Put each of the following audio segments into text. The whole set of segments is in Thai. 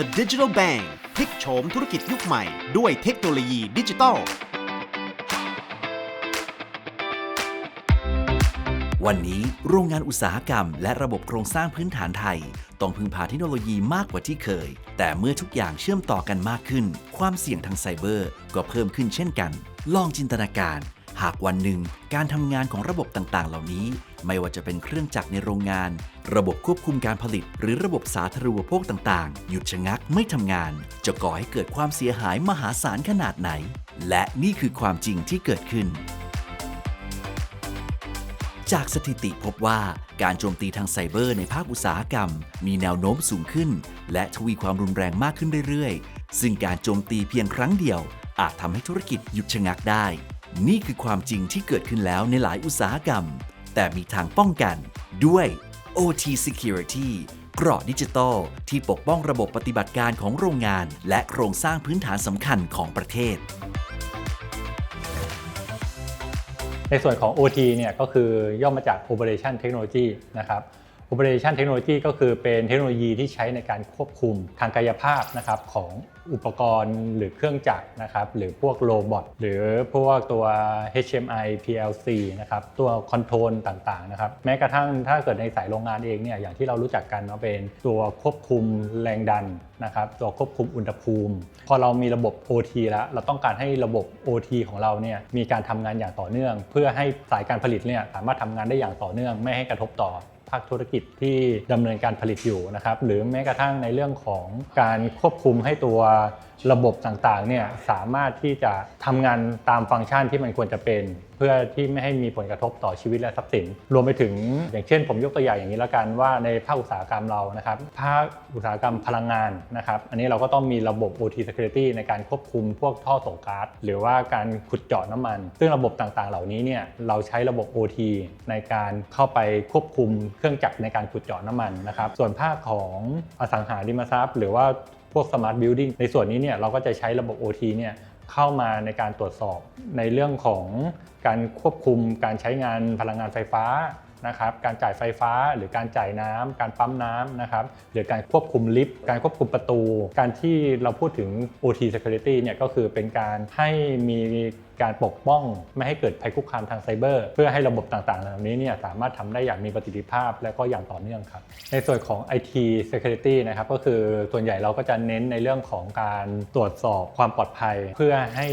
The Digital Bank พลิกโฉมธุรกิจยุคใหม่ด้วยเทคโนโลยีดิจิทัล วันนี้โรงงานอุตสาหกรรม และระบบโครงสร้างพื้นฐานไทย ต้องพึ่งพาเทคโนโลยีมากกว่าที่เคย แต่เมื่อทุกอย่างเชื่อมต่อกันมากขึ้น ความเสี่ยงทางไซเบอร์ ก็เพิ่มขึ้นเช่นกัน ลองจินตนาการ หากวันหนึ่งการทำงานของระบบต่างๆ เหล่านี้ ไม่ว่าจะเป็นเครื่องจักรในโรงงาน ระบบควบคุมการผลิต หรือระบบสาธารณูปโภคต่างๆ หยุดชะงักไม่ทำงาน จะก่อให้เกิดความเสียหายมหาศาลขนาดไหน และนี่คือความจริงที่เกิดขึ้น จากสถิติพบว่าการโจมตีทางไซเบอร์ในภาคอุตสาหกรรม มีแนวโน้มสูงขึ้น และทวีความรุนแรงมากขึ้นเรื่อยๆ ซึ่งการโจมตีเพียงครั้งเดียว อาจทำให้ธุรกิจหยุดชะงักได้ นี่คือความจริงที่เกิดขึ้นแล้วในหลายอุตสาหกรรม แต่มีทางป้องกันด้วย OT Security เกราะดิจิทัลที่ปกป้องระบบปฏิบัติการของโรงงาน และโครงสร้างพื้นฐานสำคัญของประเทศ ในส่วนของ OT เนี่ยก็คือย่อมาจาก Operation Technology นะครับ Operation Technology ก็คือเป็นเทคโนโลยีที่ใช้ในการควบคุมทางกายภาพนะครับของอุปกรณ์หรือเครื่องจักรนะครับหรือพวกโรบอทหรือพวกตัว HMI PLC นะครับตัวคอนโทรลต่างๆนะครับแม้กระทั่งถ้าเกิดในสายโรงงานเองเนี่ยอย่างที่เรารู้จักกันเนาะเป็นตัวควบคุมแรงดันนะครับตัวควบคุมอุณหภูมิ พอเรามีระบบ OT แล้ว เราต้องการให้ระบบ OT ของเราเนี่ยมีการทำงานอย่างต่อเนื่อง เพื่อให้สายการผลิตเนี่ยสามารถทำงานได้อย่างต่อเนื่อง ไม่ให้กระทบต่อ ภาคธุรกิจที่ดำเนินการผลิตอยู่นะครับหรือแม้กระทั่งในเรื่องของการควบคุมให้ตัว ระบบต่างๆเนี่ยสามารถที่จะทำงานตามฟังก์ชันที่มันควรจะเป็น เพื่อที่ไม่ให้มีผลกระทบต่อชีวิตและทรัพย์สิน รวมไปถึงอย่างเช่น ผมยกตัวอย่างอย่างนี้แล้วกันว่าในภาคอุตสาหกรรมเรานะครับภาคอุตสาหกรรมพลังงานนะครับอันนี้เราก็ต้องมีระบบ OT Security ในการควบคุมพวกท่อส่งก๊าซหรือว่าการขุดเจาะน้ำมัน ซึ่งระบบต่างๆ เหล่านี้เนี่ยเราใช้ระบบ OT ในการเข้าไปควบคุมเครื่องจักรในการขุดเจาะน้ำมันนะครับส่วนภาคของอสังหาริมทรัพย์ หรือว่า พวก Smart Building ในส่วนนี้เนี่ยเราก็จะใช้ระบบ OT เนี่ยเข้ามาในการตรวจสอบในเรื่องของการควบคุมการใช้งานพลังงานไฟฟ้า นะครับการจ่ายไฟฟ้าหรือการจ่ายน้ำการปั๊มน้ำนะครับหรือการควบคุมลิฟต์การควบคุมประตู การที่เราพูดถึง OT Security เนี่ยก็คือเป็นการให้มีการปกป้องไม่ให้เกิดภัยคุกคามทางไซเบอร์ เพื่อให้ระบบต่างๆเหล่านี้เนี่ยสามารถทำได้อย่างมีประสิทธิภาพและก็อย่างต่อเนื่องครับ ในส่วนของ IT Security นะครับก็คือส่วนใหญ่เราก็จะเน้นในเรื่องของการตรวจสอบความปลอดภัย เพื่อให้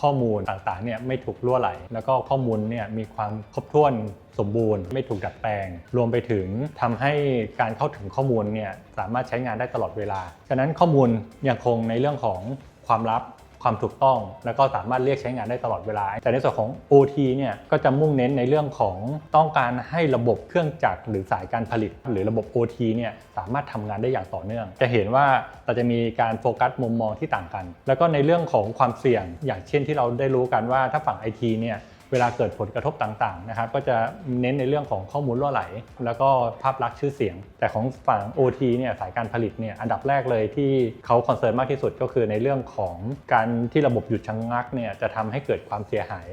ข้อมูลต่างๆเนี่ยไม่ถูกล่วไหล แล้วก็ข้อมูลเนี่ยมีความครบถ้วน สมบูรณ์ไม่ถูกดัดแปลง รวมไปถึงทำให้การเข้าถึงข้อมูลเนี่ยสามารถใช้งานได้ตลอดเวลาฉะนั้นข้อมูลยังคงในเรื่องของความลับความถูกต้อง แล้วก็สามารถเรียกใช้งานได้ตลอดเวลา แต่ในส่วนของ OT เนี่ยก็จะมุ่งเน้นในเรื่องของต้องการให้ระบบเครื่องจักรหรือสายการผลิต หรือระบบ OT เนี่ยสามารถทำงานได้อย่างต่อเนื่อง จะเห็นว่าเราจะมีการโฟกัสมุมมองที่ต่างกัน แล้วก็ในเรื่องของความเสี่ยง อย่างเช่นที่เราได้รู้กันว่าถ้าฝั่ง IT เนี่ย เวลาเกิดผลกระทบต่างๆนะครับก็จะเน้นในเรื่องของข้อมูลล่วไหล แล้วก็ภาพลักษณ์ชื่อเสียง แต่ของฝั่ง OT เนี่ยสายการผลิตเนี่ยอันดับแรกเลยที่เขาคอนเซิร์นมากที่สุดก็คือในเรื่องของการที่ระบบหยุดชะงงักเนี่ยจะทำให้เกิดความเสียหาย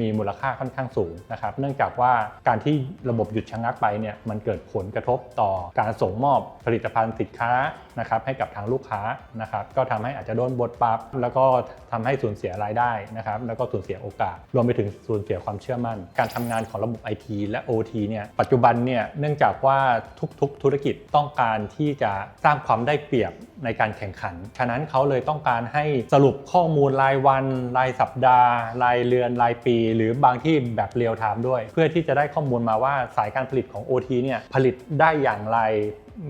มีมูลค่าค่อนข้างสูงนะครับ เนื่องจากว่าการที่ระบบหยุดชะงักไปเนี่ยมันเกิดผลกระทบต่อการส่งมอบผลิตภัณฑ์สินค้านะครับให้กับทางลูกค้านะครับ ก็ทำให้อาจจะโดนบดปรับ แล้วก็ทำให้สูญเสียรายได้นะครับ แล้วก็สูญเสียโอกาส รวมไปถึงสูญเสียความเชื่อมั่น การทำงานของระบบ IT และ OT เนี่ยปัจจุบันเนี่ยเนื่องจากว่าทุกๆ ธุรกิจต้องการที่จะสร้างความได้เปรียบ ในการแข่งขัน ฉะนั้นเขาเลยต้องการให้สรุปข้อมูลรายวัน รายสัปดาห์ รายเดือน รายปี หรือบางที่แบบเรียลไทม์ด้วย เพื่อที่จะได้ข้อมูลมาว่าสายการผลิตของ OT เนี่ยผลิตได้อย่างไร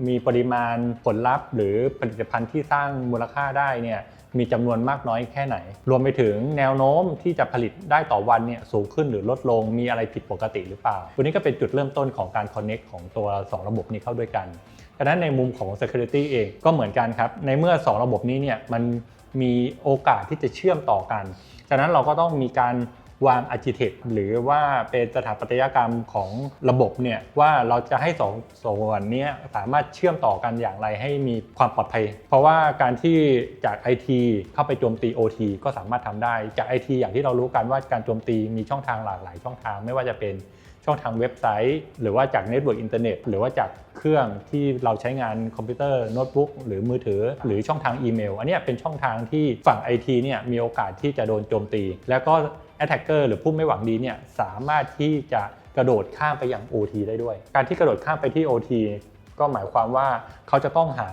มีปริมาณผลลัพธ์ หรือผลิตภัณฑ์ที่สร้างมูลค่าได้เนี่ยมีจำนวนมากน้อยแค่ไหน รวมไปถึงแนวโน้มที่จะผลิตได้ต่อวันเนี่ยสูงขึ้นหรือลดลงมีอะไรผิดปกติหรือเปล่า วันนี้ก็เป็นจุดเริ่มต้นของการ connect ของตัว 2 ระบบนี้เข้าด้วยกัน ฉะนั้นในมุมของ security เองก็เหมือนกันครับ ในเมื่อ 2 ระบบนี้เนี่ยมันมีโอกาสที่จะเชื่อมต่อกัน ฉะนั้นเราก็ต้องมีการวาง architect หรือว่าเป็นสถาปัตยกรรมของระบบเนี่ยว่าเราจะให้สองส่วนนี้สามารถเชื่อมต่อกันอย่างไรให้มีความปลอดภัย เพราะว่าการที่จาก IT เข้าไปโจมตี OT ก็สามารถทำได้จาก IT อย่างที่เรารู้กันว่าการโจมตีมีช่องทางหลากหลายช่องทางไม่ว่าจะเป็น ช่องทางเว็บไซต์ หรือว่าจากเน็ตเวิร์กอินเทอร์เน็ตหรือว่าจากเครื่องที่เราใช้งานคอมพิวเตอร์โน้ตบุ๊กหรือมือถือ หรือช่องทางอีเมล อันนี้เป็นช่องทางที่ฝั่ง IT เนี่ยมีโอกาสที่จะโดนโจมตี แล้วก็ Attacker หรือผู้ไม่หวังดีเนี่ยสามารถที่จะกระโดดข้ามไปยัง OT ได้ด้วย การที่กระโดดข้ามไปที่ OT ก็หมายความว่าเขาจะต้องหา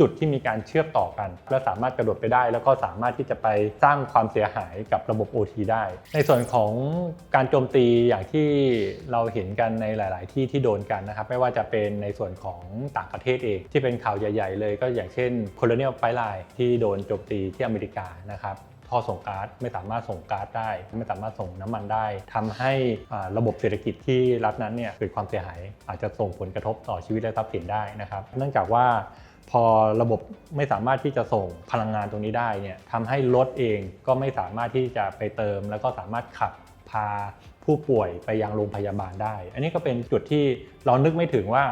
จุดที่มีการเชื่อมต่อกัน และสามารถกระโดดไปได้ แล้วก็สามารถที่จะไปสร้างความเสียหายกับระบบ OT ได้ ในส่วนของการโจมตีอย่างที่เราเห็นกันในหลาย ๆ ที่ที่โดนกันนะครับไม่ว่าจะเป็นในส่วนของต่างประเทศเอง ที่เป็นข่าวใหญ่ ๆ เลยก็อย่างเช่น Colonial Pipeline ที่โดนโจมตีที่อเมริกานะครับท่อส่งก๊าซไม่สามารถส่งก๊าซได้ ไม่สามารถส่งน้ำมันได้ทำให้ระบบเศรษฐกิจที่รัฐนั้นเนี่ยเกิดความเสียหาย อาจจะส่งผลกระทบต่อชีวิตและทรัพย์สินได้นะครับ เนื่องจากว่า พอระบบไม่สามารถที่จะส่งพลังงานตรงนี้ได้เนี่ยทำให้รถเองก็ไม่สามารถที่จะไปเติม แล้วก็สามารถขับพาผู้ป่วยไปยังโรงพยาบาลได้ อันนี้ก็เป็นจุดที่เรานึกไม่ถึงว่า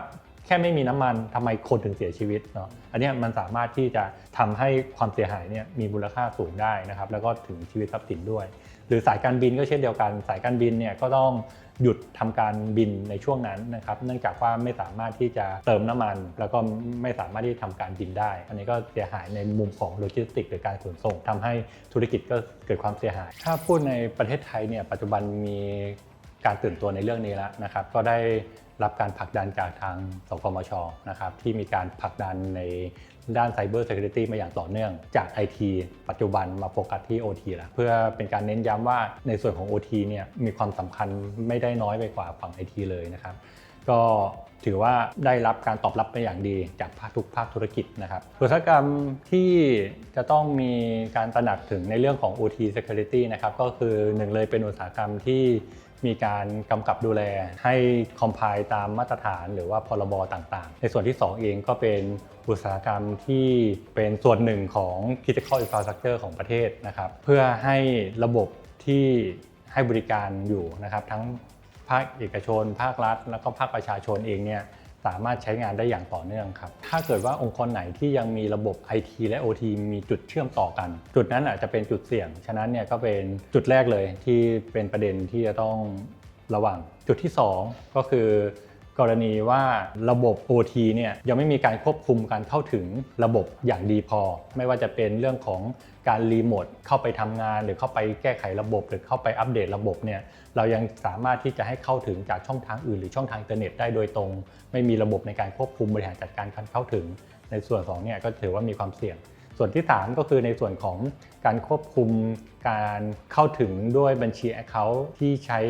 แค่ไม่มีน้ำมันทำไมคนถึงเสียชีวิตเนาะ อันนี้มันสามารถที่จะทำให้ความเสียหายเนี่ยมีมูลค่าสูงได้นะครับ แล้วก็ถึงชีวิตทรัพย์สินด้วย หรือสายการบินก็เช่นเดียวกัน สายการบินเนี่ยก็ต้อง หยุดทำการบินในช่วงนั้นนะครับเนื่องจากว่าไม่สามารถที่จะเติมน้ำมัน แล้วก็ไม่สามารถที่จะทำการบินได้ อันนี้ก็เสียหายในมุมของโลจิสติกส์หรือการขนส่งทำให้ธุรกิจก็เกิดความเสียหาย ถ้าพูดในประเทศไทยเนี่ยปัจจุบันมี การตื่นตัวในเรื่องนี้แล้วนะครับก็ได้รับการผลักดันจากทางสกมชนะครับที่มีการผลักดันในด้าน Cyber Security มาอย่างต่อเนื่องจาก IT ปัจจุบันมาโฟกัสที่ OT แล้วเพื่อเป็นการเน้นย้ำว่าในส่วนของ OT เนี่ยมีความสำคัญไม่ได้น้อยไปกว่าฝั่ง IT เลยนะครับก็ถือว่าได้รับการตอบรับเป็นอย่างดีจากภาคทุกภาคธุรกิจนะครับอุตสาหกรรมที่จะต้องมีการตระหนักถึงในเรื่องของ OT Security นะครับก็คือหนึ่งเลยเป็นอุตสาหกรรมที่ มีการกำกับดูแลให้คอมไพล์ตามมาตรฐานหรือว่าพรบต่างๆ ในส่วนที่ 2 เองก็เป็นอุตสาหกรรมที่เป็นส่วนหนึ่งของ Critical Infrastructure ของประเทศนะครับ เพื่อให้ระบบที่ให้บริการอยู่นะครับ ทั้งภาคเอกชน ภาครัฐ แล้วก็ภาคประชาชนเองเนี่ย สามารถใช้งานได้อย่างต่อเนื่องครับ ถ้าเกิดว่าองค์กรไหนที่ยังมีระบบ IT และ OT มีจุดเชื่อมต่อกัน จุดนั้นอาจจะเป็นจุดเสี่ยง ฉะนั้นเนี่ยก็เป็นจุดแรกเลยที่เป็นประเด็นที่จะต้องระวัง จุดที่ 2 ก็คือ กรณีว่าระบบ OT เนี่ยยังไม่มีการควบคุมการเข้าถึงระบบอย่างดีพอ ไม่ว่าจะเป็นเรื่องของการรีโมทเข้าไปทำงาน หรือเข้าไปแก้ไขระบบ หรือเข้าไปอัปเดตระบบเนี่ยเรายังสามารถที่จะให้เข้าถึงจากช่องทางอื่น หรือช่องทางอินเทอร์เน็ตได้โดยตรง ไม่มีระบบในการควบคุมบริหารจัดการการเข้าถึง ในส่วนของเนี่ยก็ถือว่ามีความเสี่ยง ส่วนที่ 3 ก็คือในส่วนของการควบคุมการเข้าถึงด้วยบัญชี Account ที่ใช้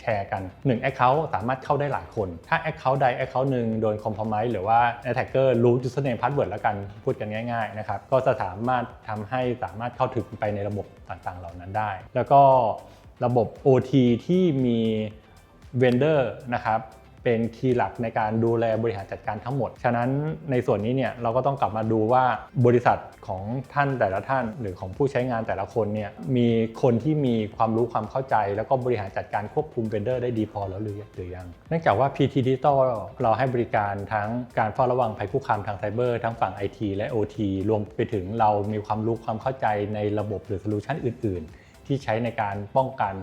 แชร์กัน 1 Account สามารถเข้าได้หลายคน ถ้า Account ใด Account หนึ่งโดน compromise หรือว่า attacker รู้ username password แล้วกันพูดกันง่ายๆนะครับก็จะสามารถทำให้สามารถเข้าถึงไปในระบบต่างๆ เหล่านั้นได้ แล้วก็ระบบ OT ที่มี vendor นะครับ เป็นคีย์หลักในการดูแลบริหารจัดการทั้งหมด ฉะนั้นในส่วนนี้เนี่ยเราก็ต้องกลับมาดูว่าบริษัทของท่านแต่ละท่าน หรือของผู้ใช้งานแต่ละคนเนี่ยมีคนที่มีความรู้ความเข้าใจ แล้วก็บริหารจัดการควบคุมเวนเดอร์ได้ดีพอแล้วหรือหรือยัง เนื่องจากว่า PT Digital เราให้บริการทั้งการเฝ้าระวังภัยคุกคามทางไซเบอร์ทั้งฝั่ง IT และ OT รวมไปถึงเรามีความรู้ความเข้าใจในระบบหรือโซลูชันอื่น ๆ ที่ใช้ในการป้องกัน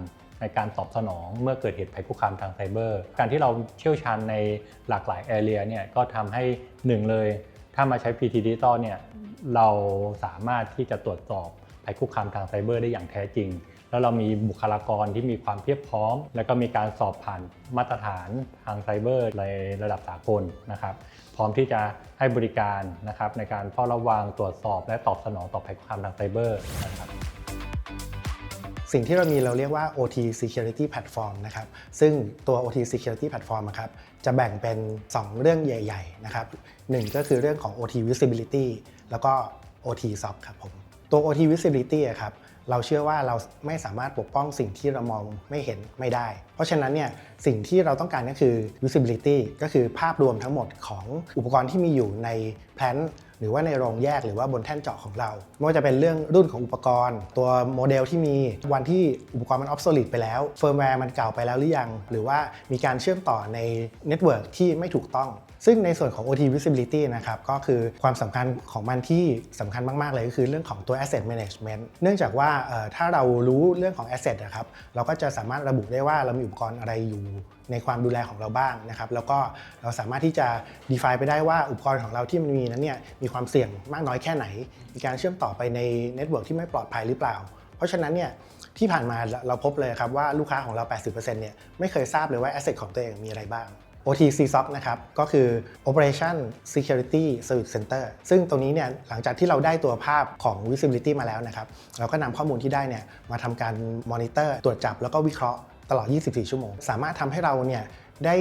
ในการตอบสนองเมื่อเกิดเหตุภัยคุกคามทางไซเบอร์ การที่เราเชี่ยวชาญในหลากหลายแอเรียเนี่ยก็ทำให้หนึ่งเลย ถ้ามาใช้ PT Digital เนี่ยเราสามารถที่จะตรวจสอบภัยคุกคามทางไซเบอร์ได้อย่างแท้จริง แล้วเรามีบุคลากรที่มีความเพียบพร้อม แล้วก็มีการสอบผ่านมาตรฐานทางไซเบอร์ในระดับสากลนะครับ พร้อมที่จะให้บริการนะครับในการเฝ้าระวังตรวจสอบและตอบสนองต่อภัยคุกคามทางไซเบอร์นะครับ สิ่งที่เรามีเราเรียกว่า OT Security Platform นะครับซึ่งตัว OT Security Platform นะครับจะแบ่งเป็น 2 เรื่องใหญ่ๆนะครับหนึ่งก็คือเรื่องของ OT Visibility แล้วก็ OT SOC ครับผมตัว OT Visibility ครับ เราเชื่อว่าเราไม่สามารถปกป้องสิ่งที่เรามองไม่เห็นไม่ได้ เพราะฉะนั้นเนี่ยสิ่งที่เราต้องการก็คือ visibility ก็คือภาพรวมทั้งหมดของอุปกรณ์ที่มีอยู่ในแพลนหรือว่าในโรงแยกหรือว่าบนแท่นเจาะของเราไม่ว่าจะเป็นเรื่องรุ่นของอุปกรณ์ ตัวโมเดลที่มีวันที่อุปกรณ์มันออฟโซลิดไปแล้วเฟิร์มแวร์มันเก่าไปแล้วหรือยัง หรือว่ามีการเชื่อมต่อในเน็ตเวิร์กที่ไม่ถูกต้อง ซึ่งในส่วนของ OT visibility นะครับก็คือความสำคัญของมันที่สำคัญมาก ๆ เลยก็คือเรื่องของตัว asset management เนื่องจากว่าถ้าเรารู้เรื่องของ asset นะครับเราก็จะสามารถระบุได้ว่าเรามีอุปกรณ์อะไรอยู่ในความดูแลของเราบ้างนะครับแล้วก็เราสามารถที่จะ define ไปได้ว่าอุปกรณ์ของเราที่มันมีนั้นเนี่ยมีความเสี่ยงมากน้อยแค่ไหน มีการเชื่อมต่อไปในเน็ตเวิร์กที่ไม่ปลอดภัยหรือเปล่า เพราะฉะนั้นเนี่ยที่ผ่านมาเราพบเลยครับว่าลูกค้าของเรา 80%เนี่ยไม่เคยทราบเลยว่า asset ของตัวเองมีอะไรบ้าง OTC SOC นะครับก็คือ Operation Security Service Center ซึ่งตรงนี้เนี่ยหลังจากที่เราได้ตัวภาพของ Visibility มาแล้วนะครับเราก็นำข้อมูลที่ได้เนี่ยมาทำการมอนิเตอร์ตรวจจับแล้วก็วิเคราะห์ตลอด 24 ชั่วโมง สามารถทำให้เราเนี่ย ได้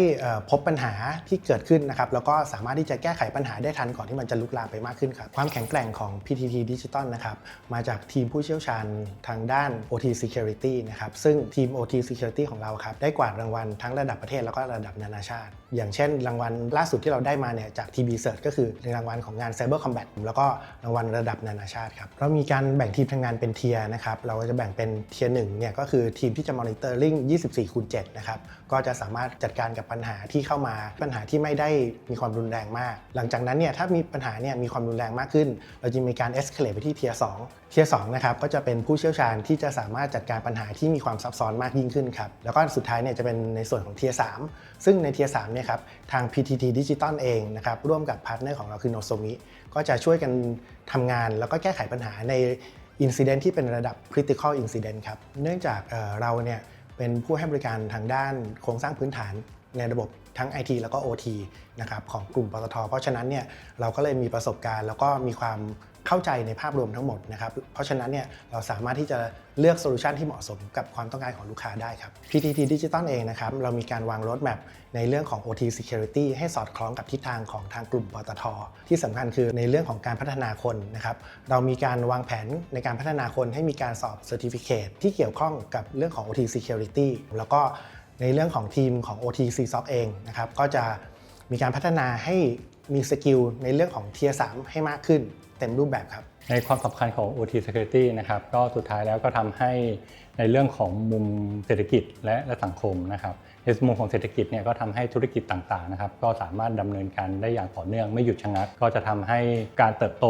พบปัญหาที่เกิดขึ้นนะครับแล้วก็สามารถที่จะแก้ไขปัญหาได้ทันก่อนที่มันจะลุกลามไปมากขึ้นครับความแข็งแกร่งของ PTT Digital นะครับมาจากทีมผู้เชี่ยวชาญทางด้าน OT Security นะครับซึ่งทีม OT Security ของเราครับได้กวาดรางวัลทั้งระดับประเทศแล้วก็ระดับนานาชาติ อย่างเช่น รางวัลล่าสุดที่เราได้มาเนี่ยจาก TB Search ก็คือรางวัลของงาน Cyber Combat แล้วก็รางวัลระดับนานาชาติครับเรามีการแบ่งทีมทำงงานเป็นเทียนะครับเราจะแบ่งเป็นเทียหนึ่งเนี่ยก็คือทีมที่จะ monitoring 24คูณ7นะครับก็จะสามารถจัดการกับปัญหาที่เข้ามา ปัญหาที่ไม่ได้มีความรุนแรงมาก หลังจากนั้นเนี่ยถ้ามีปัญหาเนี่ยมีความรุนแรงมากขึ้น เราจะมีการ escalate ไปที่เทียร์2เทียร์2นะครับก็จะเป็นผู้เชี่ยวชาญที่จะสามารถจัดการปัญหาที่มีความซับซ้อนมากยิ่งขึ้นครับแล้วก็สุดท้ายเนี่ยจะเป็นในส่วนของเทียร์3ซึ่งในเทียร์3เนี่ยครับทาง PTT Digital เองนะครับร่วมกับพาร์ทเนอร์ของเราคือ Nozomi ก็จะช่วยกันทำงานแล้วก็แก้ไขปัญหาใน Incident ที่เป็นระดับ Critical Incident ครับ เนื่องจากเอ่อเราเนี่ยเป็นผู้ให้บริการทางด้านโครงสร้างพื้นฐาน ในระบบทั้ง IT แล้วก็ OT นะครับของกลุ่มปตท เพราะฉะนั้นเนี่ยเราก็เลยมีประสบการณ์ แล้วก็มีความเข้าใจในภาพรวมทั้งหมดนะครับ เพราะฉะนั้นเนี่ยเราสามารถที่จะเลือกโซลูชันที่เหมาะสมกับความต้องการของลูกค้าได้ครับ PTT Digital เองนะครับเรามีการวาง road map ในเรื่องของ OT Security ให้สอดคล้องกับทิศทางของทางกลุ่มปตท ที่สำคัญคือในเรื่องของการพัฒนาคนนะครับเรามีการวางแผนในการพัฒนาคนให้มีการสอบ Certificate ที่เกี่ยวข้องกับเรื่องของ OT Security แล้วก็ ในเรื่องของทีมของ OT c s o c เองนะครับก็จะมีการพัฒนาให้มีสกิลในเรื่องของ Tier 3ให้มากขึ้นเต็มรูปแบบครับ ในความสำคัญของ OT Security นะครับก็สุดท้ายแล้วก็ทำให้ในเรื่องของมุมเศรษฐกิจและและสังคมนะครับ ในมุมของเศรษฐกิจเนี่ยก็ทำให้ธุรกิจต่างๆนะครับก็สามารถดำเนินการได้อย่างต่อเนื่องไม่หยุดชะงัก ก็จะทำให้การเติบโต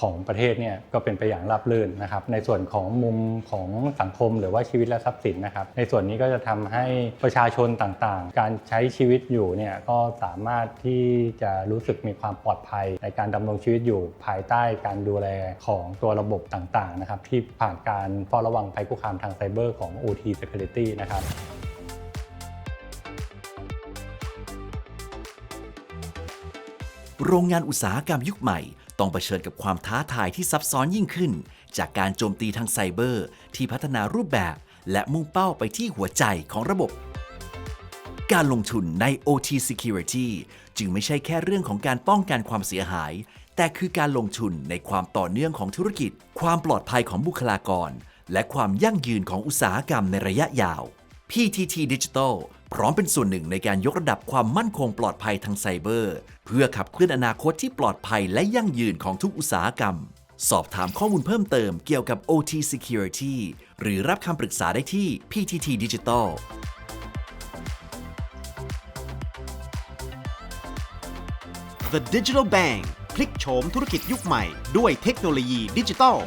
ของประเทศเนี่ยก็เป็นไปอย่างราบรื่นนะครับในส่วนของมุมของสังคมหรือว่าชีวิตและทรัพย์สินนะครับในส่วนนี้ก็จะทำให้ประชาชนต่างๆ การใช้ชีวิตอยู่เนี่ยก็สามารถที่จะรู้สึกมีความปลอดภัย ในการดำรงชีวิตอยู่ภายใต้การดูแลของตัวระบบต่างๆนะครับที่ผ่านการเฝ้าระวังภัยคุกคามทางไซเบอร์ของ OT Security นะครับ โรงงานอุตสาหกรรมยุคใหม่ ต้องเผชิญกับความท้าทายที่ซับซ้อนยิ่งขึ้น จากการโจมตีทางไซเบอร์ ที่พัฒนารูปแบบ และมุ่งเป้าไปที่หัวใจของระบบ การลงทุนใน OT Security จึงไม่ใช่แค่เรื่องของการป้องกันความเสียหาย แต่คือการลงทุนในความต่อเนื่องของธุรกิจ ความปลอดภัยของบุคลากร และความยั่งยืนของอุตสาหกรรมในระยะยาว PTT Digital พร้อมเป็นส่วนหนึ่งในการยกระดับความมั่นคงปลอดภัยทางไซเบอร์ เพื่อขับเคลื่อนอนาคตที่ปลอดภัยและยั่งยืนของทุกอุตสาหกรรม สอบถามข้อมูลเพิ่มเติมเกี่ยวกับ OT Security หรือรับคำปรึกษาได้ที่ PTT Digital The Digital Bank พลิกโฉมธุรกิจยุคใหม่ด้วยเทคโนโลยีดิจิทัล